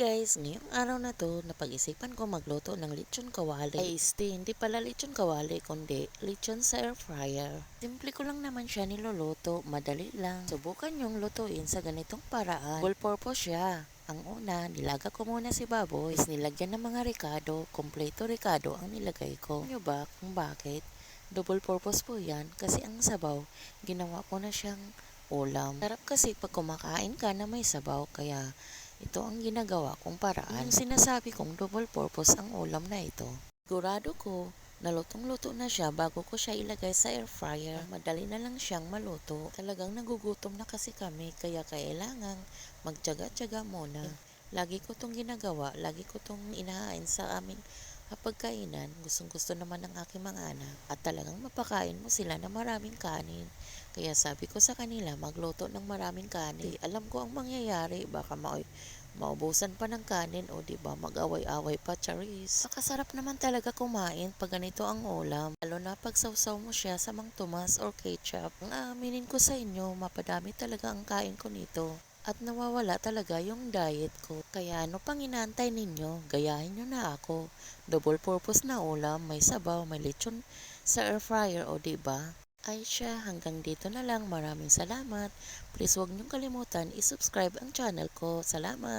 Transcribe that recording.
guys, ngayong araw na to, napag-isipan ko magluto ng lechon kawali. Ay, este, hindi pala lechon kawali, kundi lechon sa air fryer. Simple ko lang naman siya niluluto, madali lang. Subukan yung lutuin sa ganitong paraan. Full purpose siya. Ang una, nilaga ko muna si baboy. Is nilagyan ng mga ricado, kompleto ricado ang nilagay ko. Ano ba kung bakit? Double purpose po yan kasi ang sabaw, ginawa ko na siyang ulam. Sarap kasi pag kumakain ka na may sabaw, kaya ito ang ginagawa kong paraan. Yung sinasabi kong double purpose ang ulam na ito. Sigurado ko, nalutong-luto na siya bago ko siya ilagay sa air fryer. Madali na lang siyang maluto. Talagang nagugutom na kasi kami, kaya kailangang magtyaga-tyaga muna. Lagi ko tong ginagawa, lagi ko tong inahain sa aming pagkainan. Gustong gusto naman ng aking mga anak. At talagang mapakain mo sila na maraming kanin. Kaya sabi ko sa kanila, magluto ng maraming kanin. Di, alam ko ang mangyayari, baka ma maubusan pa ng kanin o di ba mag-away-away pa charis. Nakasarap naman talaga kumain pag ganito ang ulam. Lalo na pag sausaw mo siya sa mang tumas or ketchup. Ang aaminin ko sa inyo, mapadami talaga ang kain ko nito. At nawawala talaga yung diet ko. Kaya ano pang inaantay ninyo? Gayahin nyo na ako. Double purpose na ulam, may sabaw, may lechon sa air fryer o ba? Ay siya, hanggang dito na lang. Maraming salamat. Please huwag niyong kalimutan i-subscribe ang channel ko. Salamat!